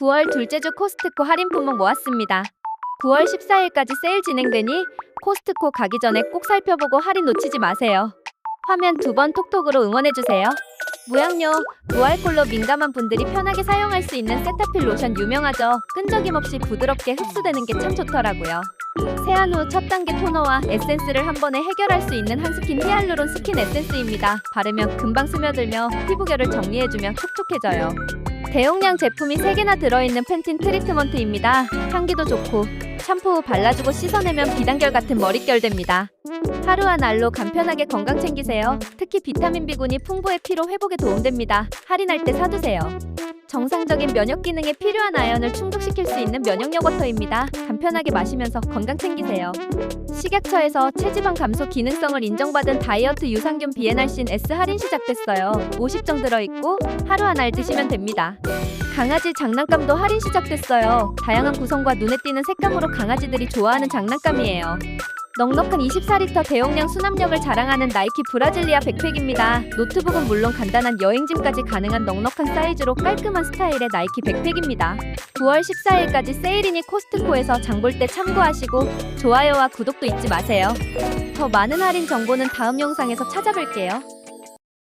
9월 둘째 주 코스트코 할인 품목 모았습니다. 9월 14일까지 세일 진행되니 코스트코 가기 전에 꼭 살펴보고 할인 놓치지 마세요. 화면 두 번 톡톡으로 응원해주세요. 무향료, 무알콜로 민감한 분들이 편하게 사용할 수 있는 세타필 로션 유명하죠. 끈적임 없이 부드럽게 흡수되는 게 참 좋더라고요. 세안 후 첫 단계 토너와 에센스를 한 번에 해결할 수 있는 한스킨 히알루론 스킨 에센스입니다. 바르면 금방 스며들며 피부결을 정리해주며 촉촉해져요. 대용량 제품이 3개나 들어있는 펜틴 트리트먼트입니다. 향기도 좋고 샴푸 후 발라주고 씻어내면 비단결 같은 머릿결 됩니다. 하루와 날로 간편하게 건강 챙기세요. 특히 비타민 B군이 풍부해 피로 회복에 도움됩니다. 할인할 때 사두세요. 정상적인 면역 기능에 필요한 아연을 충족시킬 수 있는 면역력 워터입니다. 간편하게 마시면서 건강 챙기세요. 식약처에서 체지방 감소 기능성을 인정받은 다이어트 유산균 비엔알신 S 할인 시작됐어요. 50정 들어있고 하루 한 알 드시면 됩니다. 강아지 장난감도 할인 시작됐어요. 다양한 구성과 눈에 띄는 색감으로 강아지들이 좋아하는 장난감이에요. 넉넉한 24리터 대용량 수납력을 자랑하는 나이키 브라질리아 백팩입니다. 노트북은 물론 간단한 여행짐까지 가능한 넉넉한 사이즈로 깔끔한 스타일의 나이키 백팩입니다. 9월 14일까지 세일이니 코스트코에서 장 볼 때 참고하시고 좋아요와 구독도 잊지 마세요. 더 많은 할인 정보는 다음 영상에서 찾아뵐게요.